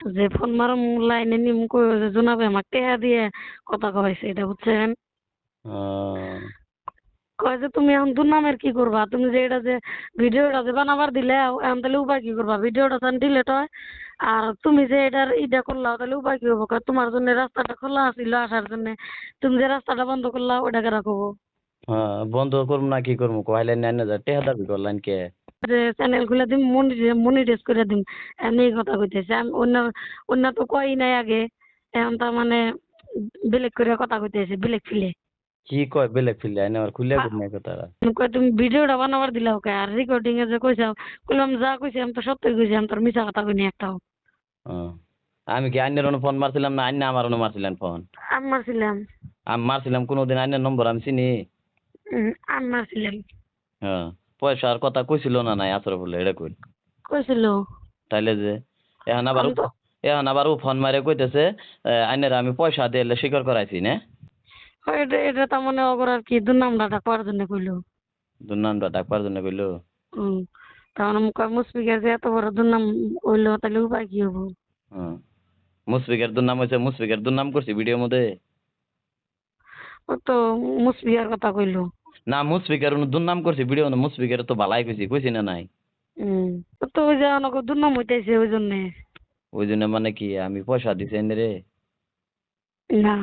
যে ফোন মারম লাইনে নিম কই যে জোনাবে আমাকে টেহা দিয়ে কথা কইছে এটা বুঝছেন? কয় যে তুমি এখন দুর্নামের কি করবা? তুমি যে এটা যে ভিডিওটা যে বানাবার দিলে এখন তাহলে উপায় কি করবা? ভিডিওটা তাহলে ডিলেট হয়। আর তুমি যে এটার ইটা করলাও তাহলে উপায় কি হব? তোমার জন্য রাস্তাটা খোলা আছিল আসার জন্য। তুমি যে রাস্তাটা বন্ধ করলা ওটাকে রাখব হ্যাঁ বন্ধ করব না কি করব কইলেন না না টেহা দাবি করলেন কে? যে চ্যানেল খুলে দিম মনিটাইজ করে দিম। এমনি কথা কইতেছে। আমি অন্য অন্য তো কই নাই আগে। এখন তার মানে বেলেগ করে কথা কইতেছে বেলেগ ফিলে কি কয় বেলেগ ফিল্ডে আইনে আবার খুলে কই নাই কথা কয় তুমি ভিডিওটা বানাবার দিলা ওকে আর রেকর্ডিং এ যে কইছাও কইলাম যা কইছি আমি তো সত্যি কইছি আমি তোর মিছা কথা কইনি একটাও। আমি কি আইনের অন্য ফোন মারছিলাম না? আইনে আমার অন্য মারছিলেন ফোন আমি মারছিলাম। আমি মারছিলাম কোনোদিন আইনের নম্বর আমি চিনি। আমি মারছিলাম। হ্যাঁ পয়সার কথা কইছিল না নাই আসর বলে এটা কই? কইছিল। তাইলে যে এখন আবার এখন আবার ও ফোন মারে কইতেছে আইনের আমি পয়সা দিলে স্বীকার করাইছি না? এটা এটা তার মানে আর কি দুর্নামটা ডাকবার জন্য কইলো। দুর্নামটা ডাকবার জন্য কইলো? হুম মুসফিকের যে এত বড় দুর্নাম হইল তাহলে উপায় কি হব? হ্যাঁ মুসফিকের দুর্নাম হয়েছে মুসফিকের দুর্নাম করছি ভিডিওর মধ্যে? ও তো মুসফিকের কথা কইলো। না মুসফিকের দুর্নাম করছি ভিডিও মধ্যে মুসফিকের তো ভালাই কইছি কইছি না নাই? হুম তো ওই যে অনেক দুর্নাম হইতেছে ওই জন্যে। ওই জন্য মানে কি আমি পয়সা দিছি এনে রে। না।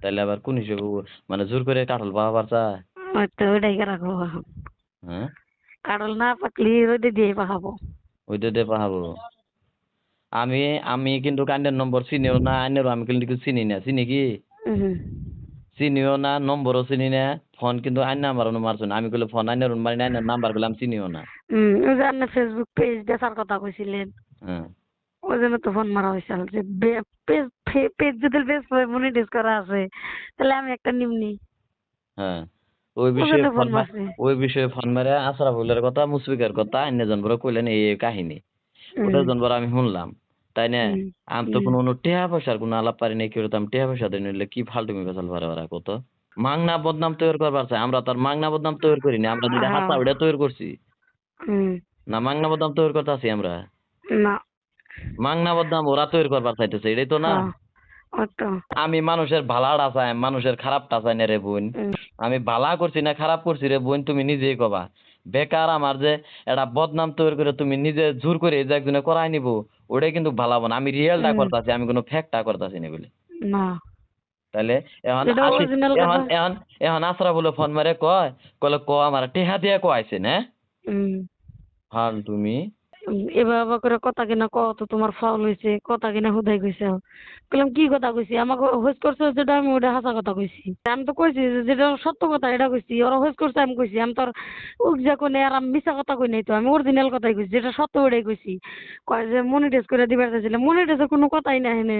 তাইলে আবার কোন হিসেবে মানে জোর করে কাঠল পাওয়া পারছা ওই তো ওইটাই রাখব হ্যাঁ? কাটল না পাকলি রোদে দিয়ে পাকাবো ওইটা দিয়ে পাহাবো। আমি আমি কিন্তু কান্ডের নম্বর চিনিও না আইনেরও আমি কিন্তু চিনি না চিনি কি? হুম। চিনিও না নম্বরও চিনি না ফোন কিন্তু আইন নাম্বার মারছো না। আমি কইলে ফোন আইনের মারি না আইনের নাম্বারগুলো আমি চিনিও না। হুম ওই যে আপনি ফেসবুক পেজ দেখার কথা কইছিলেন। হ্যাঁ। ওই জন্য তো ফোন মারা হয়েছিল যে পেজ পেজ যদি পেজ মনিটাইজ করা আছে তাহলে আমি একটা নিমনি। হ্যাঁ। ওই বিষয়ে ফোন ওই বিষয়ে ফোন মারে আশরাফুলের কথা মুসফিকের কথা অন্য জন বড় কইলেন এই কাহিনী। ওটা জন বড় আমি শুনলাম। তাই না? আমি তো কোনো কোনো টেহা পয়সার কোনো আলাপ পারি নাই কেউ আমি টেহা পয়সা দিই নিলে কি ফালতুমি বেসাল ভাড়া ভাড়া কত? মাংনা বদনাম তৈরি করবার চাই আমরা তো আর মাংনা বদনাম তৈরি করিনি আমরা যেটা হ্যাঁ। হাসা ওটা তৈরি করছি। না মাংনা বদনাম তৈরি করতে আছি আমরা? না। মাংনা বদনাম ওরা তৈরি করবার চাইতেছে এটাই তো না? হ্যাঁ, আমি মানুষের ভালাটা চাই মানুষের খারাপটা চাই না রে বোন? আমি ভালা করছি না খারাপ করছি রে বোন তুমি নিজেই কবা। বেকার আমার যে এটা বদনাম তৈরি করে তুমি নিজে জোর করে যে একজনে করাই নিব ওটাই কিন্তু ভালো হবে না। আমি রিয়েলটা। করতেছি আমি কোনো ফেকটা করতেছি না বলে। না। তাহলে এখন এখন এখন এখন আশ্রা বলে ফোন মারে কয় কলে ক আমার টেহা দিয়ে কয়াইছে না হুম। হাল তুমি এভাবে করে কথা কিনা কত তোমার ফাউল হয়েছে কথা কিনা হুদাই কইছে। বললাম কি কথা কইছি? আমাকে হোস করছে যেটা আমি ওটা হাসা কথা কইছি। আমি তো কইছি যেটা সত্য কথা এটা কইছি, ওরা হোস করছে আমি কইছি। আমি তোর উকজা কোনে আর আমি মিছা কথা কই নাই তো, আমি অরিজিনাল কথাই কইছি, যেটা সত্য ওটাই কইছি। কয় যে মনিটাইজ করে দিবার চাইছিলে মনিটাইজের কোনো কথাই নাই হেনে